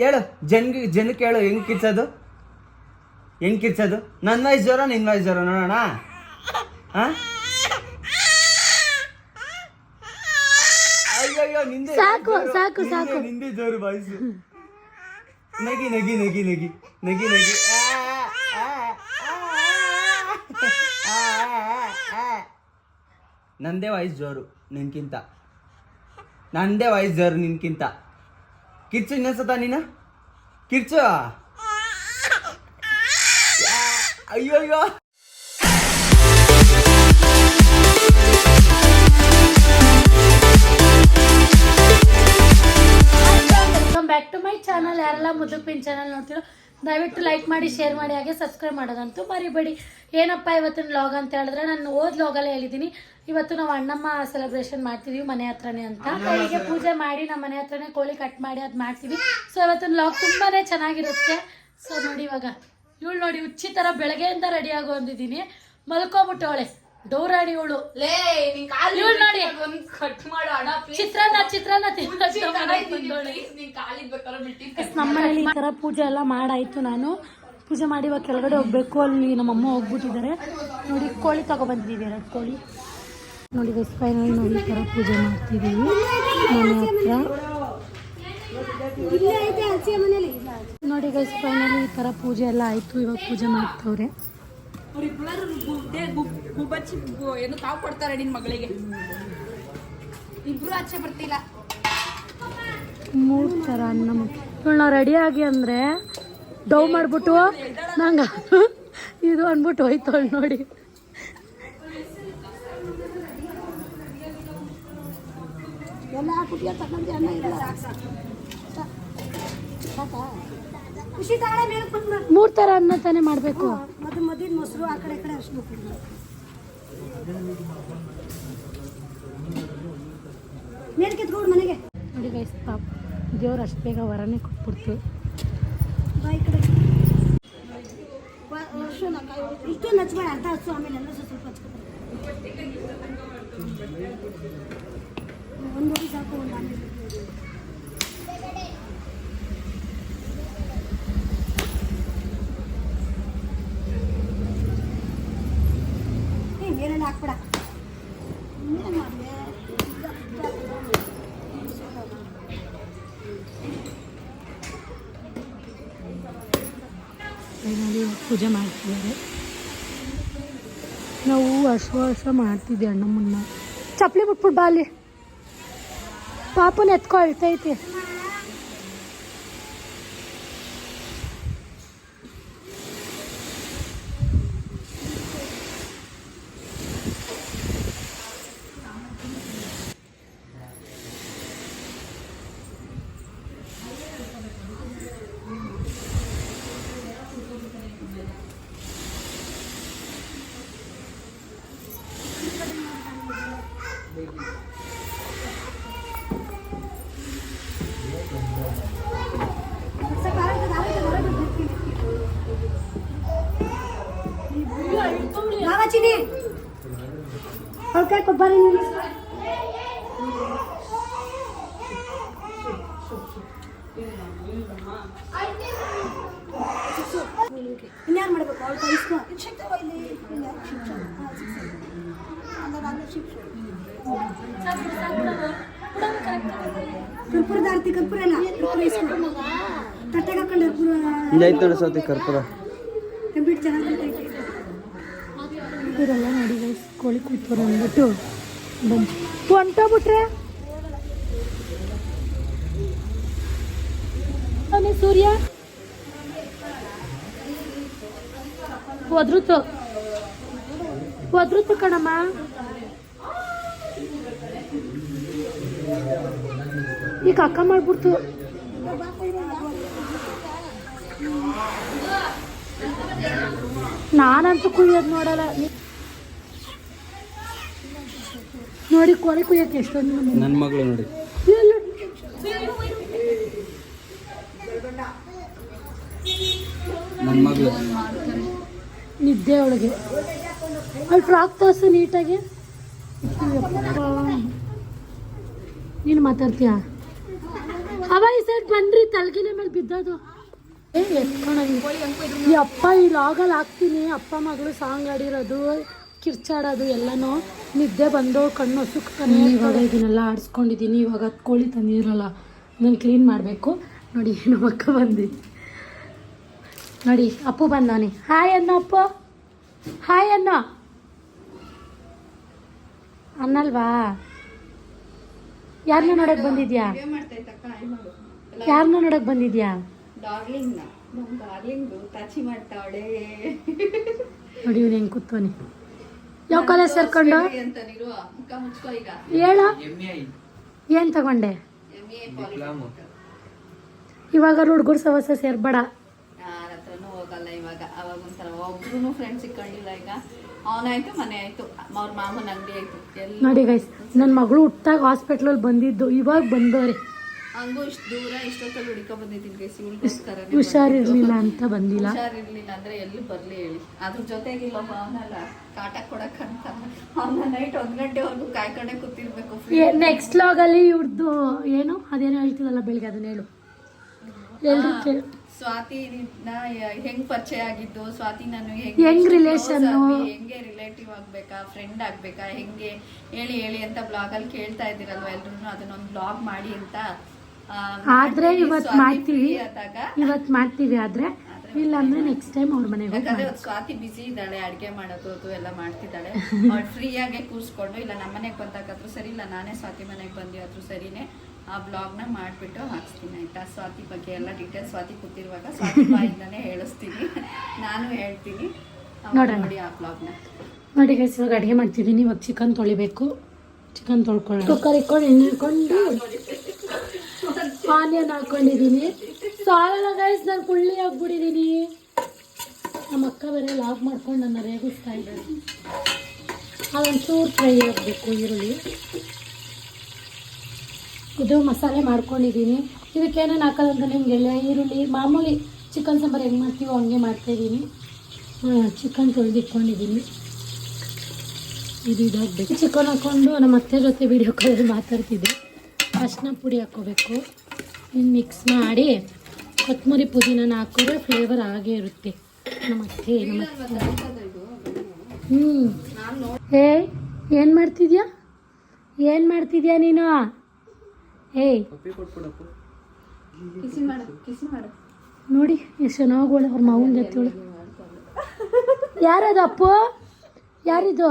ಹೇಳು ಜನ್ಗೆ ಜನಕ್ಕೆ ಹೇಳು ಹೆಂಗ್ ಕಿರ್ಸೋದು ಹೆಂಗ್ ಕಿರ್ಸೋದು ನನ್ನ ವಯಸ್ಸು ಜ್ವರ ನಿನ್ನ ವಯಸ್ಸು ಜೋರ ನೋಡೋಣ. ಅಯ್ಯೋ ಅಯ್ಯೋ ನಿಂದೆ ಸಾಕು, ಸಾಕು, ಸಾಕು. ನಿಂದೆ ಜೋರು ಬಾಯ್ಸು ನಗಿ ನಗಿ ನಗಿ ನಗಿ ನಗಿ ನಗಿ. ನಂದೇ ವಾಯ್ಸ್ ಜೋರು ನಿನ್ಕಿಂತ. ನಂದೇ ವಾಯ್ಸ್ ಜೋರು ನಿನ್ಕಿಂತ. ಕಿರ್ಚು ಇನ್ನೊಂದ್ಸತ ನೀನು? ಕಿರ್ಚು? ಅಯ್ಯೋ ಅಯ್ಯೋ ಬ್ಯಾಕ್ ಟು ಮೈ ಚಾನಲ್ ಯಾರೆಲ್ಲ ಮುದುಪಿನ ಚಾನಲ್ ನೋಡ್ತಿರೋ, ದಯವಿಟ್ಟು ಲೈಕ್ ಮಾಡಿ ಶೇರ್ ಮಾಡಿ, ಹಾಗೆ ಸಬ್ಸ್ಕ್ರೈಬ್ ಮಾಡೋದಂತೂ ಮರಿಬೇಡಿ. ಏನಪ್ಪ ಇವತ್ತಿನ ಲಾಗ್ ಅಂತ ಹೇಳಿದ್ರೆ, ನಾನು ಓದ್ ಲಾಗಲ್ಲೇ ಹೇಳಿದ್ದೀನಿ. ಇವತ್ತು ನಾವು ಅಣ್ಣಮ್ಮ ಸೆಲೆಬ್ರೇಷನ್ ಮಾಡ್ತಿದೀವಿ ಮನೆ ಹತ್ರನೇ ಅಂತ. ಬೆಳಿಗ್ಗೆ ಪೂಜೆ ಮಾಡಿ ನಮ್ಮ ಮನೆ ಹತ್ರನೇ ಕೋಳಿ ಕಟ್ ಮಾಡಿ ಅದು ಮಾಡ್ತೀವಿ. ಸೊ ಇವತ್ತಿನ ಲಾಗ್ ತುಂಬಾನೇ ಚೆನ್ನಾಗಿರುತ್ತೆ. ಸೊ ನೋಡಿ ಇವಾಗ. ಇವಳು ನೋಡಿ ಉಚ್ಚಿ ತರ ಬೆಳಗ್ಗೆಯಿಂದ ರೆಡಿ ಆಗೋ ಅಂದಿದ್ದೀನಿ. ಮಲ್ಕೊಬಿಟ್ಟವಳೆ ಡೌರಾಣಿ ಇವಳು. ನೋಡಿ. ಚಿತ್ರಾನ್ನ ಚಿತ್ರಾನ್ನ ನಮ್ಮನೇಲಿ ಈ ಥರ ಪೂಜೆ ಎಲ್ಲ ಮಾಡಾಯ್ತು ನಾನು. ಪೂಜೆ ಮಾಡಿ ಇವಾಗ ಕೆಳಗಡೆ ಹೋಗ್ಬೇಕು. ಅಲ್ಲಿ ನಮ್ಮಮ್ಮ ಹೋಗ್ಬಿಟ್ಟಿದ್ದಾರೆ. ನೋಡಿ ಕೋಳಿ ತಗೊಬಂದಿದ್ದೀವಿ ಎರಡು ಕೋಳಿ? ನೋಡಿ ಗೈಸ್ ಫೈನಲ್ ನಾವು ಈ ಥರ ಪೂಜೆ ಮಾಡ್ತಿದ್ದೀವಿ ಮನೆ ಹತ್ರ. ನೋಡಿ ಗೈಸ್ ಫೈನಲ್ ಈ ಥರ ಪೂಜೆ ಎಲ್ಲ ಆಯಿತು. ಇವಾಗ ಪೂಜೆ ಮಾಡ್ತವ್ರೆ. ಏನು ಕಾವು ಕೊಡ್ತಾರೆ ನಿನ್ ಮಗಳಿಗೆ. ಇಬ್ರು ಆಚೆ ಬರ್ತಿಲ್ಲ. ಮೂರು ಥರ ಅನ್ನ ಇವಳನ್ನ ರೆಡಿಯಾಗಿ ಅಂದರೆ ಡವ್ ಮಾಡಿಬಿಟ್ಟು ನಂಗೆ ಇದು ಅಂದ್ಬಿಟ್ಟು ಹೋಯ್ತು ನೋಡಿ. ಖುಷಿ ತಗೊಳ್ಳೆ ಮೇಲಕ್ಕೆ ಬಂದ್ಬಿಡು ಮೂರು ಥರ ಅನ್ನ ತಾನೇ ಮಾಡಬೇಕು. ಮತ್ತೆ ಮದ್ದಿನ ಮೊಸರು ಆ ಕಡೆ ಈ ಕಡೆ ಅಷ್ಟು ಮೇಲೆ ಕಿತ್ಕೊಂಡು ಮನೆಗೆ. ನೋಡಿ ಗೈಸ್ ಪಾಪ ದೇವ್ರು ಅಷ್ಟು ಬೇಗ ವರನೇ ಕೊಟ್ಬಿಡ್ತು. ಬಾಯಿ ಕಡೆ. ಇಷ್ಟು ಹಚ್ಬೇಡ ಅರ್ಧ ಹಚ್ಚು ಆಮೇಲೆ ಎಲ್ಲ ಸ್ವಲ್ಪ ಸ್ವಲ್ಪ ಹಚ್ಕೊತಾರೆ. ಒಂದು ಹೊಡಿ ಸಾಕು ಒಂದು ಆಮೇಲೆ ಏ ಮೇಲೆಲ್ಲ ಹಾಕ್ಬೇಡ ಇನ್ನೇನ್ ಮಾಡ್ಲೆ? ಫೈನಲಿ ಪೂಜೆ ಮಾಡ್ತಿದ್ದಾರೆ ನಾವು ವರ್ಷ ವರ್ಷ ಮಾಡ್ತಿದ್ದೆ ಅಣ್ಣಮ್ಮನ್ನ ಚಪ್ಪಲಿ ಬಿಟ್ಬಿಟ್ಟು ಬಾ ಅಲ್ಲಿ ಪಾಪನ ಎತ್ಕೊ ಅಳ್ತೈತಿ ಸ್ವಲ್ಪ ಆರಾಮ ಆರಾಮ ಹೊರಗೆ ಬಿಡ್ತೀನಿ. ಯಾವ ಚಿನಿ ಅವ್ಳ ಕೈ ಕೊಬ್ಬರಿ ನೀನು ಇನ್ಯಾರು ಮಾಡ್ಬೇಕು ಅವಳು ಕೈಸ್ಕೊ ಇದು ಸಿಗ್ತಾವ ಇಲ್ಲಿ. ಇಲ್ಲ ಶಿಕ್ಷೆ. ಇನ್ಯಾರು ಶಿಕ್ಷೆ. ಅಂದ್ರೆ ನಾನು ಶಿಕ್ಷೆ. ಕರ್ಪೂರದ ಆರತಿ ಕರ್ಪೂರ ಅಲ್ಲ ಕರ್ಪೂರ ಇಸ್ಕೊ. ತಟ್ಟೆಗೆ ಹಾಕೊಂಡು ಕರ್ಪೂರ. ಹಿಂಗಾಯ್ತು ನೋಡಿ ಸೌತಿ ಕರ್ಪೂರ. ಕಂಪ್ಲೀಟ್ ಚೆನ್ನಾಗಿರ್ತೈತೆ ಇವರೆಲ್ಲ ನೋಡಿ ಗೈಸ್ ಕೋಳಿ ಕೂತವ್ರು ಅಂದ್ಬಿಟ್ಟು ಬಂದು ಹೊಂಟೋಗ್ಬಿಟ್ರೆ ಅವನೇ ಸೂರ್ಯ. ಒದ್ರುತು ಒದ್ರುತು ಕಣಮ್ಮ. ಈ ಅಕ್ಕ ಮಾಡ್ಬಿಡ್ತು. ನಾನಂತೂ ಕುಯ್ಯೋದು ನೋಡಲ್ಲ. ನೋಡಿ ಕೋಳಿ ಕುಯ್ಯಕ್ಕೆ ಎಷ್ಟೊಂದು ಮಂದಿ. ನನ್ನ ಮಗಳು ನೋಡಿ. ನನ್ನ ಮಗಳು. ನಿದ್ದೆ ಒಳಗೆ. ಅಲ್ಲಿ ಫ್ರಾಕ್ ತೋರಿಸು ನೀಟಾಗಿ. ನೀನು ಮಾತಾಡ್ತೀಯಾ? ಅವ ಈ ಸೈಡ್ ಬನ್ರಿ ತಲ್ಗಿನ ಮೇಲೆ ಬಿದ್ದೋದು. ಏ ಎತ್ಕೊಂಡಿ ಈ ಅಪ್ಪ ಈ ಲಾಗಲ್ಲಿ ಹಾಕ್ತೀನಿ ಅಪ್ಪ ಮಗಳು ಸಾಂಗ್ ಆಡಿರೋದು ಕಿರ್ಚಾಡೋದು ಎಲ್ಲನೂ ನಿದ್ದೆ ಬಂದು ಕಣ್ಣು ಸುಕ್ತಾನೆ ಇವಾಗ ಇದನ್ನೆಲ್ಲ ಆಡಿಸ್ಕೊಂಡಿದ್ದೀನಿ. ಇವಾಗ ಅದು ಕೋಳಿ ತಂದಿರಲ್ಲ ನಾನು ಕ್ಲೀನ್ ಮಾಡಬೇಕು. ನೋಡಿ ಏನು ಅಕ್ಕ ಬಂದಿ ನೋಡಿ ಅಪ್ಪು ಬಂದವನಿ ಹಾಯ್ ಅನ್ನ ಅಪ್ಪು. ಹಾಯ್ ಅನ್ನ. ಅನ್ನಲ್ವಾ ಯಾರನ್ನ ನೋಡಕ್ ಬಂದಿದ್ಯಾ? ಯಾರನ್ನ ನೋಡಕ್ ಬಂದಿದ್ಯಾ? ಡಾರ್ಲಿಂಗ್ ನಮ್ ಡಾರ್ಲಿಂಗ್ ಟಚಿ ಮಾಡ್ತಾವಳೆ. ನೋಡಿ ಇವ್ನು ಹೆಂಗ್ ಕೂತ್ವನಿ. ಯಾವ ಕಾಲೇಜ್ ಸೇರ್ಕೊಂಡು? ಹೇಳ. ಏನ್ ತಗೊಂಡೆ? ಇವಾಗ ಹುಡುಗರು ಸವಸ ಸೇರ್ಬೇಡ. ಹೋಗಲ್ಲ ಇವಾಗ ಅವಾಗ ಒಂಥರ ಒಬ್ರು ಫ್ರೆಂಡ್ಸ್ ಸಿಕ್ಕೊಂಡಿಲ್ಲ ಈಗ ಅವನಾಯ್ತು ಮನೆ ಆಯ್ತು ಅವ್ರ ಮಾಮನ ಅಂಗಡಿ ಆಯ್ತು ನೋಡಿ ಗೈಸ್ ನನ್ನ ಮಗಳು ಹುಟ್ಟಾಗ ಹಾಸ್ಪಿಟ್ಲಲ್ಲಿ ಬಂದಿದ್ದು, ಇವಾಗ ಬಂದವ್ರೆ. ಹಂಗೂ ಇಷ್ಟು ದೂರ ಇಷ್ಟೊತ್ತಲ್ಲಿ ಹುಡುಕ ಬಂದಿದ್ದೀನಿ ಗೈಸ್ ಇವಳಿಗೋಸ್ಕರ ಹುಷಾರಿರ್ಲಿಲ್ಲ ಅಂತ ಬಂದಿಲ್ಲ. ಹುಷಾರಿರ್ಲಿಲ್ಲ ಅಂದ್ರೆ ಎಲ್ಲೂ ಬರ್ಲಿ ಹೇಳಿ. ಅದ್ರ ಜೊತೆಗೆ ಇಲ್ಲೊಬ್ಬ ಅವನಲ್ಲ ಕಾಟ ಕೊಡಕ್ ಅಂತ. ಅವನ ನೈಟ್ ಒಂದ್ ಗಂಟೆವರೆಗೂ ಕಾಯ್ಕೊಂಡೆ ಕೂತಿರ್ಬೇಕು. ನೆಕ್ಸ್ಟ್ ಲಾಗಲ್ಲಿ ಇವ್ರದ್ದು ಏನು? ಅದೇನೋ ಹೇಳ್ತಿದಲ್ಲ ಬೆಳಿಗ್ಗೆ ಅದನ್ನ ಹೇಳು. ಎಲ್ರು ಸ್ವಾತಿ ಹೆಂಗ್ ಪರಿಚಯ ಆಗಿದ್ದು? ಸ್ವಾತಿ ನಾನು ಹೆಂಗ್ ರಿಲೇಷನ್? ಹೆಂಗೆ ರಿಲೇಟಿವ್ ಆಗ್ಬೇಕಾ? ಫ್ರೆಂಡ್ ಆಗ್ಬೇಕಾ? ಹೆಂಗೆ? ಹೇಳಿ ಹೇಳಿ ಅಂತ ಬ್ಲಾಗ್ ಅಲ್ಲಿ ಕೇಳ್ತಾ ಇದ್ದೀರಲ್ವಾ ಎಲ್ರು ಅದನ್ನೊಂದು ಬ್ಲಾಗ್ ಮಾಡಿ ಅಂತ. ಆದ್ರೆ. ಇವತ್ ಮಾಡ್ತೀವಿ. ಇವತ್ ಮಾಡ್ತೀವಿ ಆದ್ರೆ ಇಲ್ಲ ಅಂದ್ರೆ ನೆಕ್ಸ್ಟ್ ಟೈಮ್ ಅವ್ರ ಮನೆಗೆ ಯಾಕಂದ್ರೆ ಸ್ವಾತಿ ಬಿಸಿ ಇದ್ದಾಳೆ ಅಡ್ಗೆ ಮಾಡೋದು ಅದು ಎಲ್ಲ ಮಾಡ್ತಿದ್ದಾಳೆ. ಅವ್ಳು ಫ್ರೀ ಆಗಿ ಕೂರ್ಸ್ಕೊಂಡು ಇಲ್ಲ ನಮ್ಮ ಮನೆಗೆ ಬಂದಾಗಾದ್ರೂ ಸರಿ ಇಲ್ಲ ನಾನೇ ಸ್ವಾತಿ ಮನೆಗೆ ಆದ್ರೂ ಸರಿನೇ ಆ ಬ್ಲಾಗ್ನ ಮಾಡ್ಬಿಟ್ಟು ಹಾಕ್ಸ್ತೀನಿ ಆಯ್ತಾ? ಸ್ವಾತಿ ಬಗ್ಗೆ ಎಲ್ಲ ಡೀಟೇಲ್ ಸ್ವಾತಿ ಕೂತಿರುವಾಗ ಸ್ವಾತಿ ಬಾಯಿಂದಾನೇ ಹೇಳಿಸ್ತೀನಿ. ನಾನು ಹೇಳ್ತೀನಿ. ನೋಡಿ ಆ ಬ್ಲಾಗ್ನ. ನೋಡಿ ಗೈಸ್ ಇವಾಗ ಅಡುಗೆ ಮಾಡ್ತಿದ್ದೀನಿ. ಇವಾಗ ಚಿಕನ್ ತೊಳಿಬೇಕು. ಚಿಕನ್ ತೊಳ್ಕೊಳ್ಳೋಣ. ಕುಕ್ಕರ್ ಇಟ್ಕೊಂಡು ಎಣ್ಣೆ ಹಾಕೊಂಡು ಆನಿಯನ್ ಹಾಕೊಂಡಿದ್ದೀನಿ ಸಾಲಲ್ಲ ಗೈಸ್ ನಾನು ಕುಳ್ಳಿ ಹಾಕ್ಬಿಟ್ಟಿದ್ದೀನಿ ನಮ್ಮ ಅಕ್ಕ ಬೇರೆ ಲಾಕ್ ಮಾಡ್ಕೊಂಡು ನನ್ನ ರೇಗಿಸ್ತಾ ಇದ್ದಾರೆ. ಅದೊಂಚೂರು ಫ್ರೈ ಆಗಬೇಕು, ಈರುಳ್ಳಿ. ಇದು ಮಸಾಲೆ ಮಾಡ್ಕೊಂಡಿದ್ದೀನಿ. ಇದಕ್ಕೆ ಏನೇನು ಹಾಕೋದಂತ ನಿಮ್ಗೆ ಎಲ್ಲ ಈರುಳ್ಳಿ, ಮಾಮೂಲಿ ಚಿಕನ್ ಸಾಂಬಾರು ಹೆಂಗೆ ಮಾಡ್ತೀವೋ ಹಂಗೆ ಮಾಡ್ತಾಯಿದ್ದೀನಿ ಚಿಕನ್ ತೊಳೆದಿಟ್ಕೊಂಡಿದ್ದೀನಿ. ಇದು ಇದಾಗಬೇಕು. ಚಿಕನ್ ಹಾಕ್ಕೊಂಡು ನಮ್ಮ ಅತ್ತೆ ಜೊತೆ ವಿಡಿಯೋ ಕಾಲಲ್ಲಿ ಮಾತಾಡ್ತಿದ್ದೆ. ಅರಿಶಿನ ಪುಡಿ ಹಾಕ್ಕೋಬೇಕು. ಇನ್ನು ಮಿಕ್ಸ್ ಮಾಡಿ ಕೊತ್ತಂಬರಿ ಪುದೀನ ಹಾಕಿದ್ರೆ ಫ್ಲೇವರ್ ಆಗೇ ಇರುತ್ತೆ. ನಮ್ಮ ಅತ್ತೆ ನಮ್ಮ ಹ್ಞೂ ಏಯ್ ಏನು ಮಾಡ್ತಿದ್ಯಾ? ಏನು ಮಾಡ್ತಿದ್ಯಾ ನೀನು? ಏಯ್ ನೋಡಿ ಎಷ್ಟು ನೋವುಗಳು ಅವ್ರ ಮಾವನ ಜೊತೆಗಳು ಯಾರದು ಅಪ್ಪು? ಯಾರಿದು?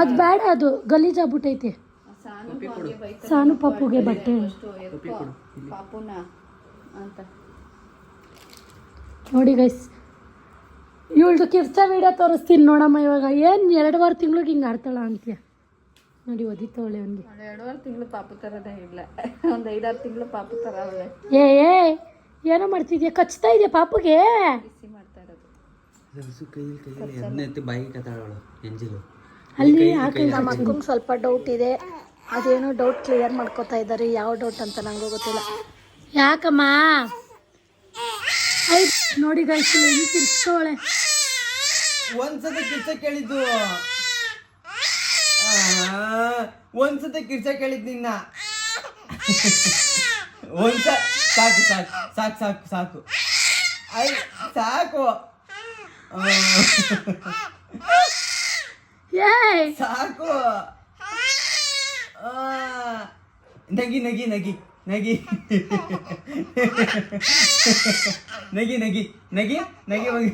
ಅದು ಬೇಡ ಅದು ಗಲೀಜಾಗ್ಬಿಟ್ಟೈತೆ. ಸಾನು ಪಾಪುಗೆ ಪಪ್ಪುಗೆ ಬಟ್ಟೆ. ಪಾಪುನ ಅಂತ. ನೋಡಿ ಗೈಸ್ ಇವಳ್ದು ಕಿರ್ಚ ವೀಡಿಯೋ ತೋರಿಸ್ತೀನಿ ನೋಡಮ್ಮ ಇವಾಗ. ಏನು ವಾರ ತಿಂಗ್ಳಿಗೆ ಹಿಂಗೆ ಆಡ್ತಾಳ ಅಂತೀಯ? ನೋಡಿ ಒದಿತಾವಳೆ ಅವನಿಗೆ. ಎರಡು ವಾರ ತಿಂಗಳು ಪಾಪು ಥರದೇ ಇಲ್ಲ. ಒಂದು ಐದಾರು ತಿಂಗಳು ಪಾಪು ಥರ ಅವಳೆ ಏ ಏ ಏನೋ ಮಾಡ್ತಿದ್ಯಾ? ಕಚ್ತಾ ಇದೆಯಾ ಪಾಪುಗೆ? ಬಿಸಿ ಮಾಡ್ತಾ ಇರೋದು. ಅಲ್ಲಿ ಸ್ವಲ್ಪ ಡೌಟ್ ಇದೆ. ಅದೇನೋ ಡೌಟ್ ಕ್ಲಿಯರ್ ಮಾಡ್ಕೋತಾ ಇದ್ದಾರೆ ಯಾವ ಡೌಟ್ ಅಂತ ನಂಗೆ ಗೊತ್ತಿಲ್ಲ. ಯಾಕಮ್ಮ? ಐ ನೋಡಿ ಗಾಯ್ಸ್ ಹೆಂಗೆ ಒಂದ್ಸತಿ ಕಿರ್ಸ ಕೇಳಿದ್ದು. ಒಂದ್ಸತಿ ಕಿರ್ಸ ಕೇಳಿದ್ ನಿನ್ನ. ಒಂದ್ಸ ಸಾಕು ಸಾಕು ಸಾಕು ಸಾಕು ಸಾಕು. ಐ ಸಾಕು. ಸಾಕು. ನಗಿ ನಗಿ ನಗಿ ನಗಿ. ನಗಿ ನಗಿ ನಗಿ ನಗಿ ನಗಿ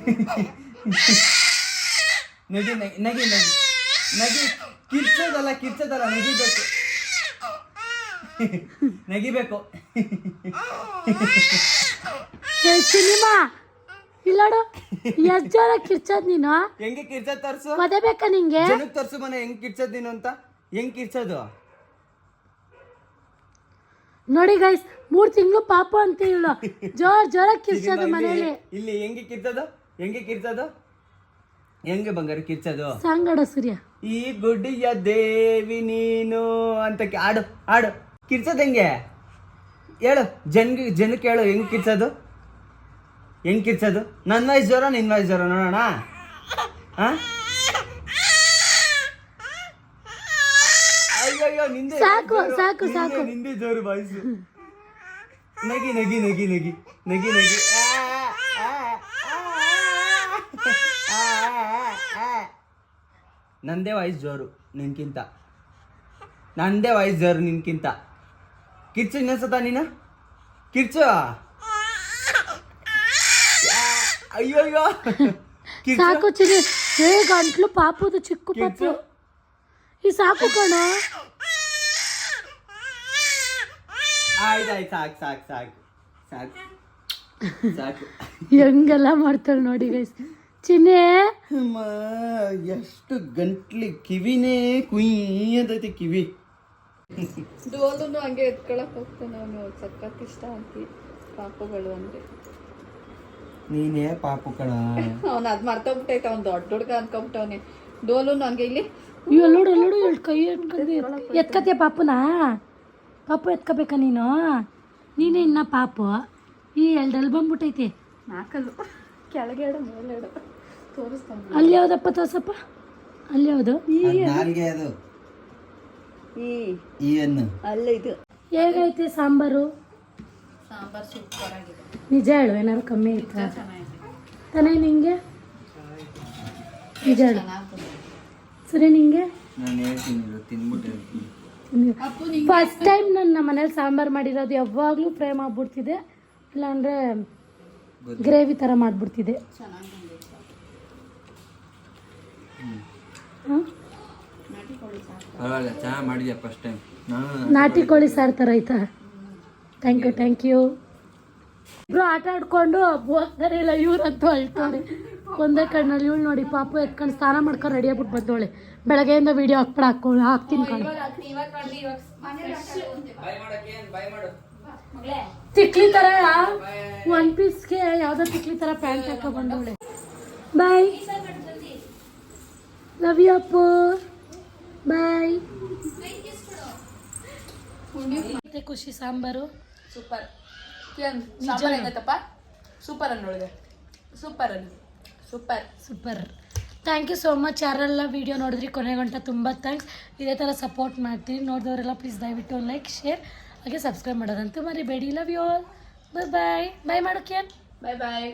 ನಗಿ ನಗಿ ನಗಿ. ನಗಿ ಕಿರ್ಚೋದಲ್ಲ ಕಿರ್ಚೋದಲ್ಲ ನಗಿಬೇಕು. ನಗಿಬೇಕು. ಸಿನಿಮಾ. ಇಲ್ಲಡು ಎಷ್ಟ್ ಜನ ಕಿರ್ಚದ್ ನೀನು? ಹೆಂಗೆ ಕಿರ್ಚದ್ ತರ್ಸು? ಮದೆ ಬೇಕಾ ನಿಂಗೆ? ತರ್ಸು ಮನೆ ಹೆಂಗ್ ಕಿರ್ಚದ್ ನೀನು ಅಂತ? ಹೆಂಗ್ ಕಿರ್ಚೋದು? ನೋಡಿ ಗೈಸ್ ಮೂರ್ ತಿಂಗಳು ಪಾಪ ಅಂತ ಹೇಳು. ಜೋರ್ ಜೋರ ಕಿರ್ಚೋದು ಇಲ್ಲಿ- ಮನೇಲಿ. ಇಲ್ಲಿ ಹೆಂಗೆ ಕಿರ್ಚೋದು? ಹೆಂಗೆ ಕಿರ್ಚೋದು? ಹೆಂಗೆ ಬಂಗಾರ ಕಿರ್ಚೋದು? ಸಾಂಗಡ ಸೂರ್ಯ. ಈ ಗುಡ್ಡಿಯ ದೇವಿ ನೀನು ಅಂತ ಆಡು ಆಡು ಕಿರ್ಚೋದು ಹೆಂಗೆ? ಹೇಳು ಜನ ಜನಕ್ಕೆ ಹೇಳು ಹೆಂಗೆ ಕಿರ್ಚೋದು? ಹೆಂಗೆ ಕಿರ್ಚೋದು? ನನ್ನ ವಯಸ್ಸು ಜೋರ ನಿನ್ನ ವಯಸ್ಸು ಜೋರ ನೋಡೋಣ? ಹಾಂ ಅಯ್ಯೋ ನಿಂದೆ ಸಾಕು ಸಾಕು ಸಾಕು ನಿಂದೆ ಜೋರು ಬಾಯಿಸು ನಗಿ ನಗಿ ನಗಿ ನಗಿ ನಗಿ ನಗಿ ನಂದೇ ವಾಯ್ಸ್ ಜೋರು ನಿನ್ಕಿಂತ ನಂದೇ ವಾಯ್ಸ್ ಜೋರು ನಿನ್ಕಿಂತ ಕಿರ್ಚು ಇನ್ನೊಂದ್ಸತ ನೀನ ಕಿರ್ಚು అయ్యో సాకు చిన్న ఏ గంటలు పాపదు చిక్కు పప్పు ఈ సాకు కణ ಆಯ್ತಾಯ್ತು ಸಾಕು ಸಾಕು ಸಾಕು. ಸಾಕು. ಸಾಕು. ಹೆಂಗೆಲ್ಲ ಮಾಡ್ತಾಳೆ ನೋಡಿ ಗೈಸ್ ಚಿನ್ನೆ. ಅಮ್ಮ, ಎಷ್ಟು ಗಂಟ್ಲಿ ಕಿವಿನೇ ಕುಯ್ಯದೈತಿ ಕಿವಿ. ಡೋಲುನು ಹಂಗೆ ಎತ್ಕೊಳಕ್ ಹೋಗ್ತಾನೆ ಅವನು. ಸಖತ್ ಇಷ್ಟ ಅಂತಿ ಪಾಪುಗಳು ಅಂದ್ರೆ. ನೀನೇ ಪಾಪು ಕಣ ಅವ್ನು ಅದ್ ಮರ್ತೋಗ್ಬಿಟ್ಟೈತೆ ಅವ್ನು ದೊಡ್ಡ ಹುಡ್ಗ ಅನ್ಕೊಂಬಿಟ್ಟವ್ನೆ. ಡೋಲುನು ಹಂಗೆ ಇಲ್ಲಿ. ಇವ್ ಅಲ್ಲೋಡು ಎರಡು ಕೈ ಎತ್ಕತ್ತೆ ಎತ್ಕತಿಯ ಪಾಪುನಾ? ಪಾಪು ಎತ್ಕೋಬೇಕಾ ನೀನು? ನೀನೇ ಇನ್ನ ಪಾಪು. ಈ ಎಲ್ಡಲ್ಲಿ ಬಂದ್ಬಿಟ್ಟೈತಿ ನಾಲ್ಕಲ್ಲು. ಕೆಳಗೆ ಎಡು ಮೇಲೆ ಎಡು ತೋರಿಸ್ತಾನೆ ಅಲ್ಲಿ ಯಾವ್ದಪ್ಪ ತೋರ್ಸಪ್ಪ? ಅಲ್ಲಿ ಯಾವುದು? ನಾಲ್ಗೆ ಅದು. ಈ. ಈ ಅನ್ನು. ಅಲ್ಲೇ ಇದು. ಹೇಗೈತೆ ಸಾಂಬಾರು? ಸಾಂಬಾರ್ ಸೂಪರ್ ಆಗಿದೆ. ನಿಜ ಹೇಳು ಏನಾದ್ರು ಕಮ್ಮಿ ಇತ್ತು ತಾನೇ ನಿಂಗೆ? ನಿಜ ಹೇಳು ನಿಂಗೆ? ನಾನು ಹೇಳ್ತೀನಿ ಇರು, ತಿನ್ಬಿಟ್ಟು ಹೇಳ್ತೀನಿ. ಫಸ್ಟ್ ಟೈಮ್ ನಾನು ನಮ್ಮ ಮನೇಲಿ ಸಾಂಬಾರು ಮಾಡಿರೋದು ಯಾವಾಗಲೂ ಫ್ರೈ ಮಾಡಿಬಿಡ್ತಿದ್ದೆ. ಇಲ್ಲಾಂದರೆ ಗ್ರೇವಿ ಥರ ಮಾಡಿಬಿಡ್ತಿದ್ದೆ. ಚೆನ್ನಾಗಿ ಬಂದಿತ್ತು. ಹಾಂ? ನಾಟಿ ಕೋಳಿ ಸಾಕು ಪರವಾಗಿಲ್ಲ ಚೆನ್ನಾಗಿ ಮಾಡಿದ್ಯಾ ಫಸ್ಟ್ ಟೈಮ್ ನಾಟಿ ಕೋಳಿ ಸಾರು ಥರ ಆಯ್ತಾ? ಥ್ಯಾಂಕ್ ಯು ಥ್ಯಾಂಕ್ ಯು ಇಬ್ರು ಆಟ ಆಡ್ಕೊಂಡು ಹೋಗ್ತಾರೆ ಇಲ್ಲ ಇವ್ರಂತೂ ಅಳ್ತಾರೆ. ಒಂದೇ ಕಣ್ಣಲ್ಲಿ ಇವಳು ನೋಡಿ ಪಾಪು ಎತ್ಕೊಂಡು ಸ್ನಾನ ಮಾಡ್ಕೊಂಡು ರೆಡಿ ಆಗ್ಬಿಟ್ಟು ಬಂದೋಳೆ ಬೆಳಗ್ಗೆಯಿಂದ ವಿಡಿಯೋ ಹಾಕ್ಬಿಡ ಹಾಕೊಂಡು ಹಾಕ್ತೀನಿ ಕಣ. ತಿಕ್ಲಿ ತರ ಒನ್ ಪೀಸ್ಗೆ ಯಾವ್ದೋ ತಿಕ್ಲಿ ತರ ಪ್ಯಾಂಟ್ ಹಾಕೊ ಬಂದವಳೆ. Bye love you Appu. Bye ಮತ್ತೆ ಖುಷಿ ಸಾಂಬಾರು? ಸೂಪರ್. ಸೂಪರ್ ಅನ್ನೋಳಿಗೆ ಸೂಪರ್ ಅನ್ನು super super thank you so much ಯಾರೆಲ್ಲ ವಿಡಿಯೋ ನೋಡಿದ್ರಿ ಕೊನೆ ಗಂಟ ತುಂಬ ಥ್ಯಾಂಕ್ಸ್ ಇದೇ ಥರ ಸಪೋರ್ಟ್ ಮಾಡ್ತೀವಿ ನೋಡಿದವರೆಲ್ಲ ಪ್ಲೀಸ್ ದಯವಿಟ್ಟು ಲೈಕ್ ಶೇರ್ ಹಾಗೆ ಸಬ್ಸ್ಕ್ರೈಬ್ ಮಾಡೋದಂತೂ ಮರಿಬೇಡಿ. Love you all bye bye bye ಮಾಡೋಕೆ ಬಾಯ್ ಬಾಯ್